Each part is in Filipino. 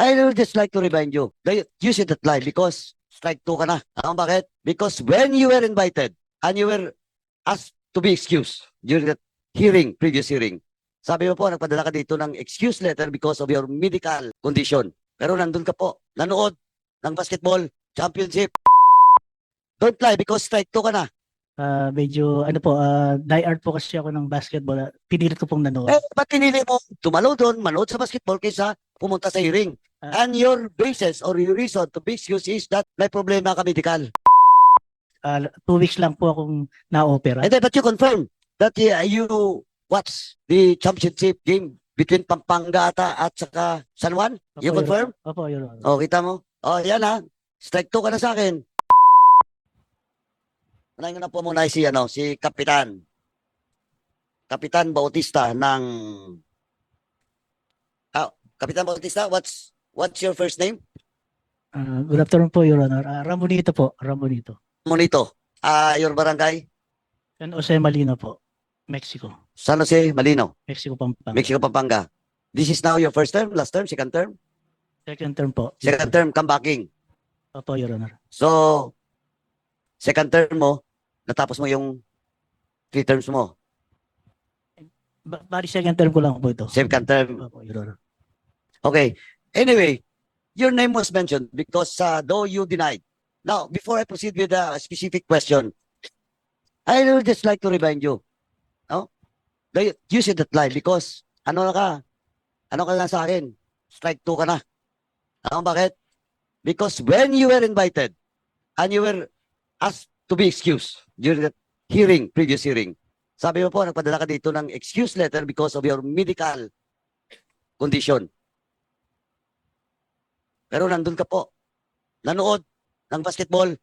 I would just like to remind you, that you should not lie because strike two ka na. Mo bakit? Because when you were invited and you were asked to be excused during that hearing, previous hearing, sabi mo po, nagpadala ka dito ng excuse letter because of your medical condition. Pero nandun ka po, nanood ng basketball championship. Don't lie because strike two ka na. Ah, medyo ano po, ah, die-hard po kasi ako ng basketball. Ah, Pinilit ko pong nanood. Eh, ba't pinili mo tumalo doon, manood sa basketball kaysa pumunta sa hearing? Ah. And your basis or your reason to be excused is that may problema ka medical. Ah, two weeks lang po akong na-opera. And then, but you confirm that uh, you watch the championship game between Pampanga ata at saka San Juan? You Opo, Your- confirm? Opo, Your Honor. Oh, kita mo? Oh, yan ha. Strike two ka na sa akin. Ko na po muna si, ano, si Kapitan. Kapitan Bautista ng... Ah, Kapitan Bautista, what's what's your first name? Ah, good afternoon po, Your Honor. Ah, Ramonito po, Ramonito. Monito. Ah, your barangay? San Jose Malino po, Mexico. San Jose, Malino, Mexico Pampanga. Mexico, Pampanga. This is now your first term, last term, second term? Second term po. Second term, comebacking. Opo, Your Honor. So, second term mo, natapos mo yung three terms mo. Ba- Bali second term ko lang po ito. Second term. Opo, Your Honor. Okay. Anyway, your name was mentioned because uh, though you denied. Now, before I proceed with a specific question, I would just like to remind you, no? That you should not lie because ano na ka? Ano ka na sa akin? Strike two ka na. Mo bakit? Because when you were invited and you were asked to be excused during that hearing, previous hearing, sabi mo po, nagpadala ka dito ng excuse letter because of your medical condition. Pero nandun ka po. Nanood ng basketball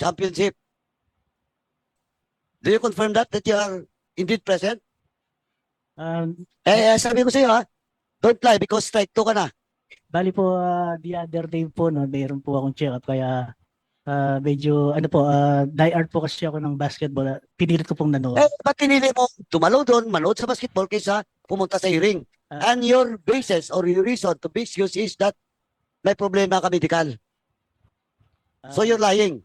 championship. Do you confirm that, that you are indeed present? Ah, Eh, eh, sabi ko sa iyo ha, don't lie because strike two ka na. bali po, ah, the other day po, no, mayroon po akong check-up. Kaya ah, medyo, ano po, ah, die-hard po kasi ako ng basketball. Ah, Pinilit ko pong nanood. Eh, ba't pinili mo tumalo doon, manood sa basketball kaysa pumunta sa hearing? Ah. And your basis or your reason to be excused is that may problema ka medical. Ah, So you're lying.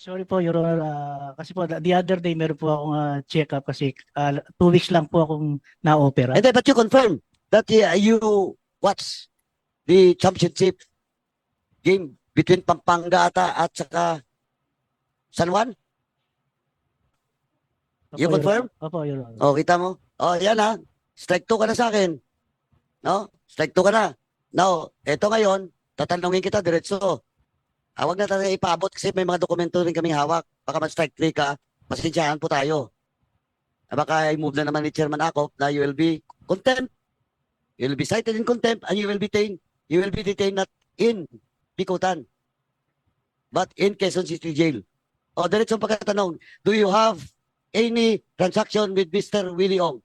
Sorry po, Your Honor. ah, kasi po, the other day meron po akong ah, check-up kasi ah, two weeks lang po akong na-opera. And then, but you confirm that uh, you watch the championship game between Pampanga ata at saka San Juan? Opo, you Your- confirm? Opo, Your Honor. Oh, kita mo? Oh, yan ha. Strike two ka na sa akin. No? Strike two ka na. Now, eto ngayon, tatanungin kita diretso. Ah, na tayo ipaabot kasi may mga dokumento rin kaming hawak. Baka ma-strike three ka, pasensyahan po tayo. Ah, baka i-move na naman ni Chairman Akop na you will be contempt. You will be cited in contempt and you will be detained. You will be detained not in Bikutan, but in Quezon City Jail. O, diretso ang pagkatanong, do you have any transaction with Mr. Willie Ong?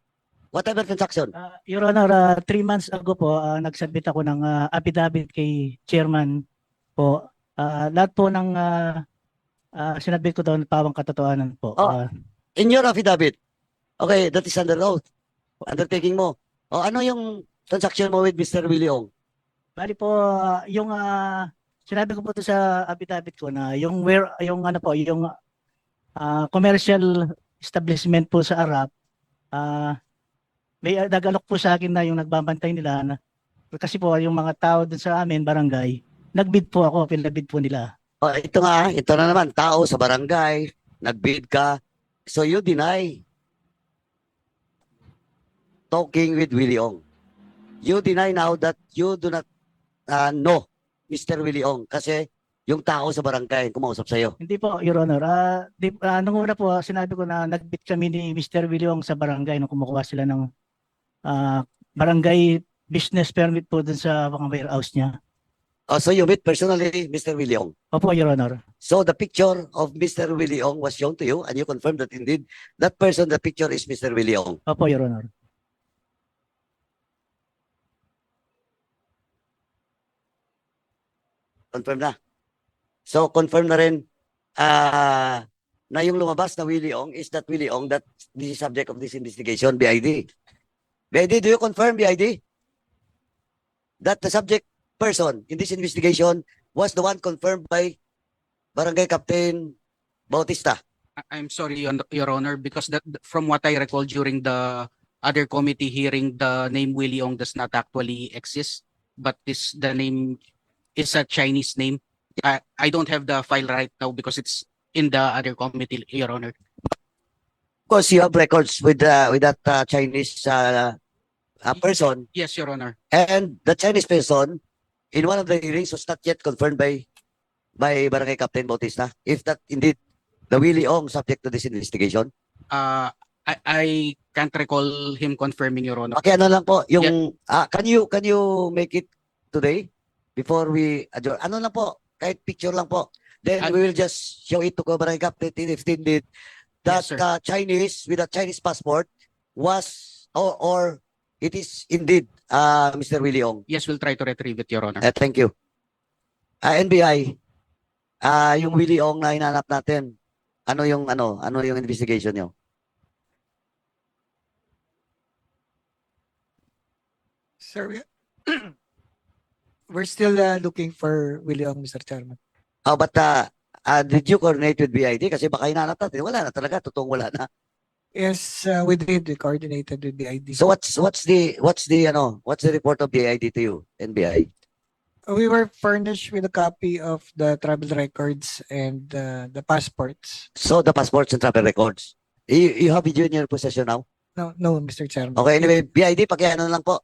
Whatever transaction. Ah, Your Honor, ah, three months ago po, ah, nagsubmit ako ng ah, affidavit kay Chairman po. Ah, lahat po ng uh, sinabi ko doon, pawang katotohanan po. Oh. Ah, In your affidavit. Okay, that is under oath. Undertaking mo. O ano yung transaction mo with Mr. Willie Ong? bali po, ah, yung ah, sinabi ko po to sa affidavit ko na yung where, yung ano po, yung ah, commercial establishment po sa Arab, ah, may uh, nagalok po sa akin na yung nagbabantay nila na kasi po yung mga tao dun sa amin, barangay, nagbid po ako, pinabid po nila. O, ito nga, ito na naman, tao sa barangay, nagbid ka. So you deny talking with Willie Ong. You deny now that you do not uh, know Mr. Willie Ong kasi yung tao sa barangay kumausap sa'yo. Hindi po, Your Honor. Ah, di, ah, nung una po, sinabi ko na nagbit kami ni Mr. Williong sa barangay nung kumukuha sila ng ah, barangay business permit po dun sa mga warehouse niya. Oh, so you meet personally Mr. Willie Ong. Opo, Your Honor. So the picture of Mr. Willie Ong was shown to you and you confirmed that indeed that person, the picture is Mr. Willie Ong. Opo, Your Honor. Confirm na. So confirm na rin ah na yung lumabas na Willie Ong is that Willie Ong that this is subject of this investigation, BID. BID, do you confirm BID? that the subject person in this investigation was the one confirmed by Barangay Captain Bautista. I- I'm sorry, Your Your Honor, because that from what I recall during the other committee hearing, the name Willie Ong does not actually exist, but this the name is a Chinese name. I I don't have the file right now because it's in the other committee, Your Honor. Of course, you have records with uh, with that uh, Chinese uh, uh, person, Yes, Your Honor. and the Chinese person in one of the hearings was not yet confirmed by by Barangay Captain Bautista. If that indeed the Willie Ong subject to this investigation. Uh, I I can't recall him confirming, Your Honor. Okay, ano lang po, yung ah, can you can you make it today before we adjourn? Ano lang po, kahit picture lang po. Then Ah. we will just show it to Barangay Captain if indeed that Yes, sir. uh, Chinese with a Chinese passport was or or it is indeed uh, Mr. Willie Ong. Yes, we'll try to retrieve it, Your Honor. Eh, thank you. Ah, NBI, ah yung Willie Ong na hinanap natin, ano yung ano, ano yung investigation niyo? Sir, we- we're still uh, looking for Willie Ong, Mr. Chairman. Oh, but uh, uh, did you coordinate with BID? Kasi baka hinanap natin, wala na talaga, totoong wala na. Yes, uh, we did. We coordinated with the ID. So what's what's the what's the ano what's the report of BID to you NBI? we were furnished with a copy of the travel records and uh, the passports. So the passports and travel records. You, you have it in your possession now? No, no, Mr. Chairman. Okay, anyway, BID paki ano lang po.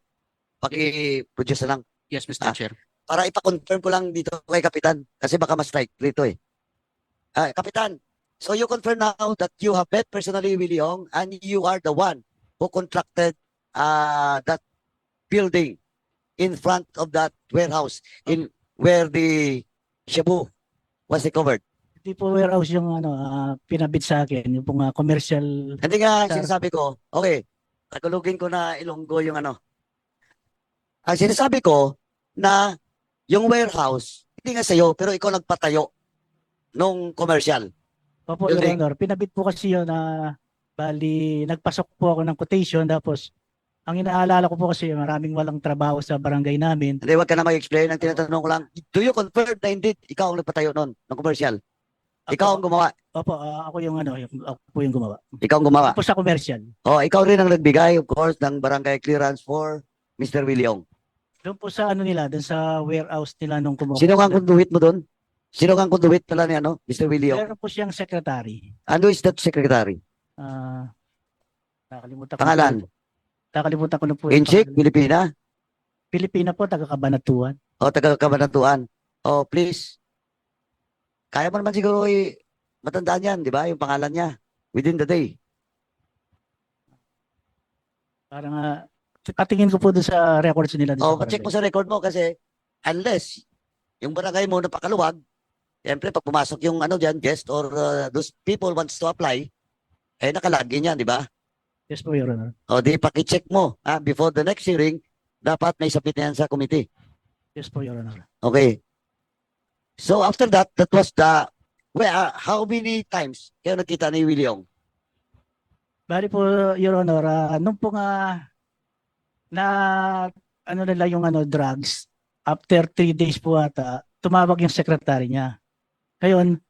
Paki-produce na lang Yes, Mr. Ah. Chair. para ipa-confirm ko lang dito kay kapitan kasi baka ma-strike dito eh. Ah, kapitan. So you confirm now that you have met personally Willie Ong and you are the one who contracted uh that building in front of that warehouse in where the Shabu was recovered. Hindi po warehouse yung ano, ah, pinabit sa akin, yung pong ah, commercial. Hindi nga sinasabi ko, okay, tagalogin ko na ilonggo yung ano. Ang sinasabi ko na yung warehouse, hindi nga sa'yo, pero ikaw nagpatayo nung commercial. Opo, Your Building. Honor. Pinabit po kasi yun na bali, nagpasok po ako ng quotation tapos ang inaalala ko po kasi maraming walang trabaho sa barangay namin. Hindi, wag ka na mag-explain. Ang tinatanong ko lang, do you confirm na indeed ikaw ang nagpatayo nun ng commercial? Ikaw ang gumawa. Opo, ah, ako yung ano, yung, ako po yung gumawa. Ikaw ang gumawa. Po sa commercial. Oh, ikaw rin ang nagbigay, of course, ng barangay clearance for Mr. Willie Ong. Doon po sa ano nila, doon sa warehouse nila nung kumuha. Sino kang conduit mo doon? Sino kang conduit pala ni ano, Mr. Willie Ong? Meron po siyang secretary. Ano is that secretary? Ah, nakalimutan ko. Pangalan? Nakalimutan ko na po. yung Inchik, pangalan. Pilipina? Pilipina po, taga Cabanatuan. O taga Kabanatuan? Oh, please. Kaya mo naman siguro i matandaan yan, di ba? Yung pangalan niya. Within the day. Parang uh, patingin ko po doon sa records nila. doon Oh, sa check mo barangay. sa record mo kasi unless yung barangay mo napakaluwag, siyempre pag pumasok yung ano diyan, guest or uh, those people wants to apply, eh nakalagin yan, di ba? Yes po, Your Honor. O di paki-check mo ah, before the next hearing, dapat may submit na yan sa committee. Yes po, Your Honor. Okay. So after that, that was the well, ah, how many times kayo nakita ni Willie Ong? Bali po, Your Honor, ah, nung po nga na ano nila yung ano drugs, after three days po ata, tumawag yung secretary niya. Ngayon,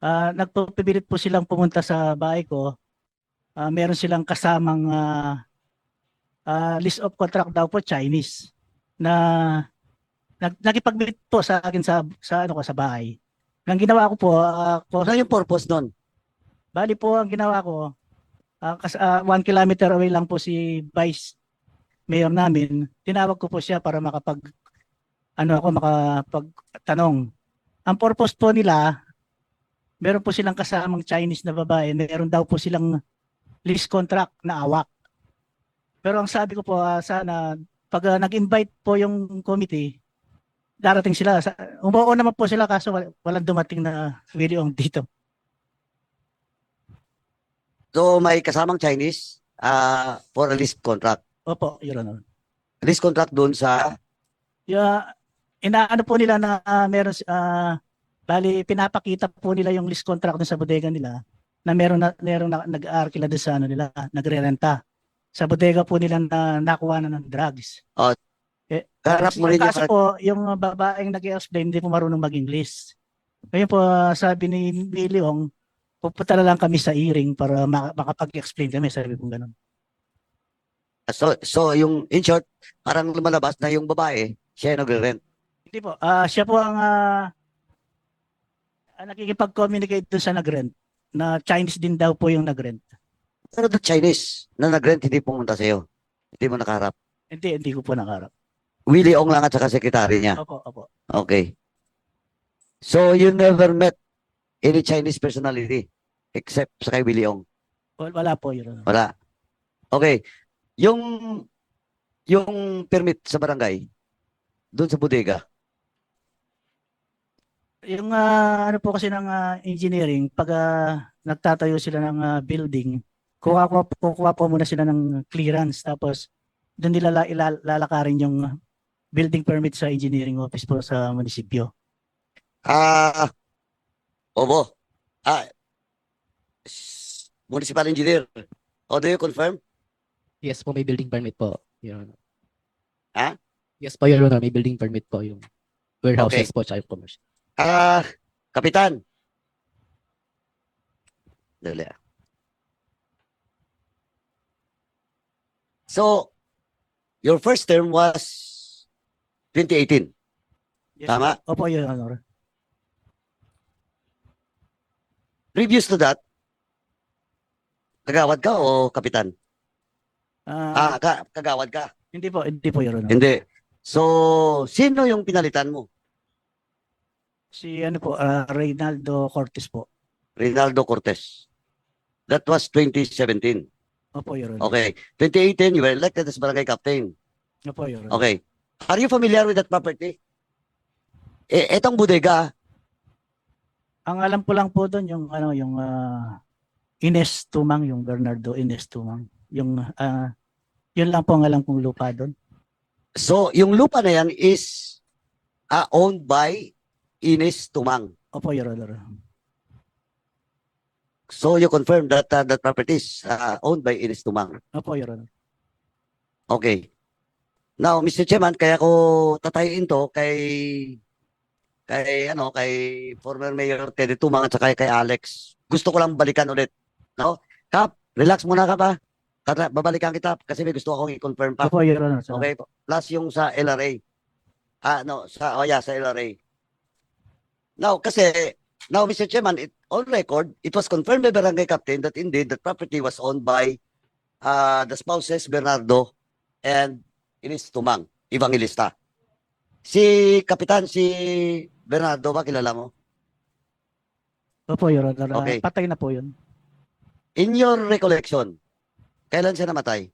ah nagpapilit po silang pumunta sa bahay ko. Ah, meron silang kasamang ah, ah, list of contract daw po Chinese na nag, nagipag-meet po sa akin sa sa ano ko sa bahay. Ang ginawa ko po, ah, ko- Ano yung purpose nun? Bali po ang ginawa ko, ah, kas, ah, one kilometer away lang po si Vice Mayor namin. Tinawag ko po siya para makapag ano ako makapagtanong. Ang purpose po nila, meron po silang kasamang Chinese na babae, meron daw po silang lease contract na awak. Pero ang sabi ko po, ah, sana pag ah, nag-invite po yung committee, darating sila. Umuo naman po sila kaso wal- walang dumating na video dito. So may kasamang Chinese ah for a lease contract. Opo, Your Honor. Lease contract doon sa Yeah, inaano po nila na ah, meron si- ah bali pinapakita po nila yung lease contract sa bodega nila na meron na meron na, nag-arkila doon sa ano nila, nagre-renta. Sa bodega po nila na nakuha na ng drugs. Eh, Kaharap mo rin yung Kaso po, yung babaeng nag-explain, hindi po marunong mag-English. Ngayon po, ah, sabi ni Billy Ong, pupunta na lang kami sa hearing para maka- makapag-explain kami. Sabi po ganun. So, so yung in short, parang lumalabas na yung babae, siya yung nagre-rent. Hindi po. ah siya po ang uh, nakikipag-communicate doon sa nag-rent. Na Chinese din daw po yung nag-rent. Pero the Chinese na nag-rent hindi pumunta sa'yo. Hindi mo nakaharap. Hindi, hindi ko po nakarap. Willie Ong lang at saka sekretary niya. Opo, opo. Okay. So you never met any Chinese personality except sa kay Willie Ong. Wal- Wala po yun. Wala. Okay. Yung yung permit sa barangay doon sa bodega. Yung ah, ano po kasi ng ah, engineering, pag ah, nagtatayo sila ng ah, building, kuha po, kukuha po muna sila ng clearance tapos doon nila la- ila- lalakarin yung building permit sa engineering office po sa munisipyo. Ah, obo. Ah, s- municipal engineer. O, do you confirm? Yes po, may building permit po, Your Honor. Ha? Yes po, Your Honor, may building permit po yung warehouses po tsaka yung commercial. Ah, kapitan. Dali ah. So, your first term was 2018. Yes, Tama? Opo, Your Honor. Previous to that, kagawad ka o kapitan? Ah, Ah, ka, kagawad ka. hindi po, hindi po, Your Honor. Hindi. So, sino yung pinalitan mo? Si ano po, ah, Reynaldo Cortez po. Rinaldo Cortez. That was 2017. Opo, Your Honor. Okay. 2018, you were elected as barangay captain. Opo, Your Honor. Okay. Are you familiar with that property? Eh, etong bodega, Ang alam ko lang po doon yung ano yung ah, Ines Tumang, yung Bernardo Ines Tumang. Yung ah, yun lang po ang alam kong lupa doon. so yung lupa na yan is ah, owned by Ines Tumang. Opo, Your Honor. So you confirm that uh, that property is ah, owned by Ines Tumang. Opo, Your Honor. Okay. Now, Mr. Chairman, kaya ko tatayin to kay kay ano kay former Mayor Teddy Tumang at saka kay Alex. Gusto ko lang balikan ulit. No? Kap, relax muna ka pa. Tara, babalikan kita kasi may gusto akong i-confirm pa. Opo, Your Honor. Okay? Plus yung sa LRA. Ah, no, sa oh yeah, sa LRA. Now, kasi now Mr. Chairman, it, on record, it was confirmed by Barangay Captain that indeed the property was owned by uh, the spouses Bernardo and Inis Tumang, Evangelista. Si Kapitan, si Bernardo ba kilala mo? Opo, Your Honor. Ah, Okay. patay na po yun. In your recollection, kailan siya namatay?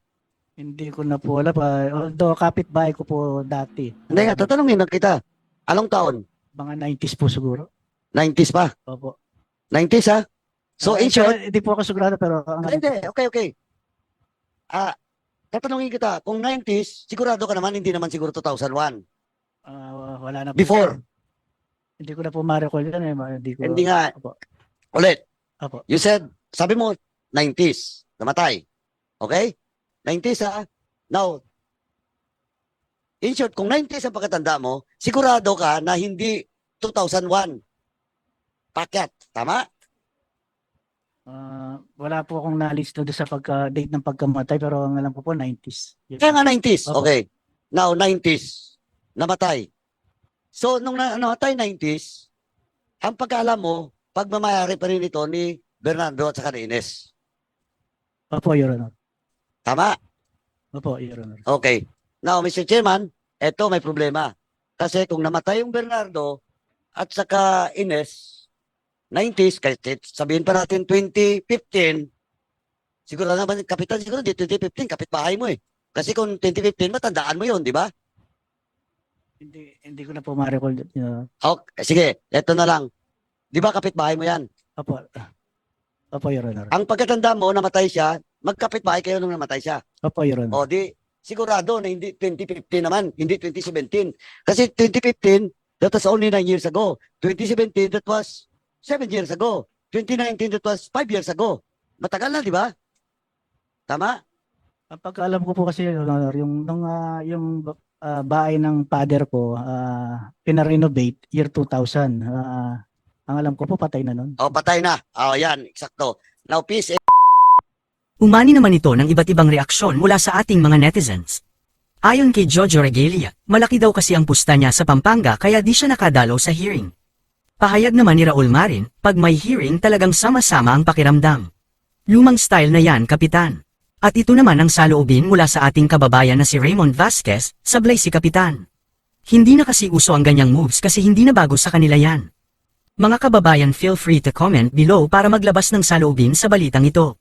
Hindi ko na po alam. pa. although kapitbahay ko po dati. Hindi nga, tatanungin lang kita. Anong taon? Mga 90s po siguro. 90s pa? Opo. 90s ha? So Ah, in short, Hindi po ako sigurado pero ang Hindi, hindi. Okay, okay. Ah, tatanungin kita, kung 90s, sigurado ka naman, hindi naman siguro 2001. ah, wala na po. Before. Hindi ko na po ma-recall yan. Eh. ma- Hindi ko. Hindi nga. Opo. Ulit. Opo. You said, sabi mo, 90s, namatay. Okay? 90s ha? Now, in short, kung 90s ang pagkatanda mo, sigurado ka na hindi 2001. Packet. Tama? Ah, wala po akong na-list doon sa pagka-date ng pagkamatay pero ang alam ko po 90s. Yun. Kaya nga 90s. Opo. Okay. Now, 90s. Namatay. So, nung na, namatay 90s, ang pagkaalam mo, pagmamayari pa rin ito ni Bernardo at saka ni Ines. Opo, Your Honor. Tama? Opo, Your Honor. Okay. Now, Mr. Chairman, eto may problema. Kasi kung namatay yung Bernardo at saka Ines, 90s, kasi sabihin pa natin 2015, siguro naman, kapitan, siguro di 2015, kapitbahay mo eh. Kasi kung 2015, matandaan mo yun, di ba? Hindi hindi ko na po ma-recall. Uh, Okay, sige, eto na lang. Di ba kapitbahay mo yan? opo. Opo, Your Honor. Ang pagkatanda mo, namatay siya, magkapitbahay kayo nung namatay siya. Opo, Your Honor. O di, sigurado na hindi 2015 naman, hindi 2017. Kasi 2015, that was only 9 years ago. 2017, that was 7 years ago. 2019, that was 5 years ago. Matagal na, di ba? Tama? Ang pagkaalam ko po kasi Your Honor, yung nung ah, yung ah, bahay ng father ko, ah, pinarenovate year 2000. Ah, ang alam ko po, patay na nun. O, patay na. O, yan, eksakto. Now, peace Umani naman ito ng iba't ibang reaksyon mula sa ating mga netizens. Ayon kay Jojo Regalia, malaki daw kasi ang pusta niya sa Pampanga kaya di siya nakadalaw sa hearing. Pahayag naman ni Raul Marin, pag may hearing talagang sama-sama ang pakiramdam. Lumang style na yan, Kapitan. At ito naman ang saloobin mula sa ating kababayan na si Raymond Vasquez, sablay si Kapitan. Hindi na kasi uso ang ganyang moves kasi hindi na bago sa kanila yan. Mga kababayan feel free to comment below para maglabas ng saloobin sa balitang ito.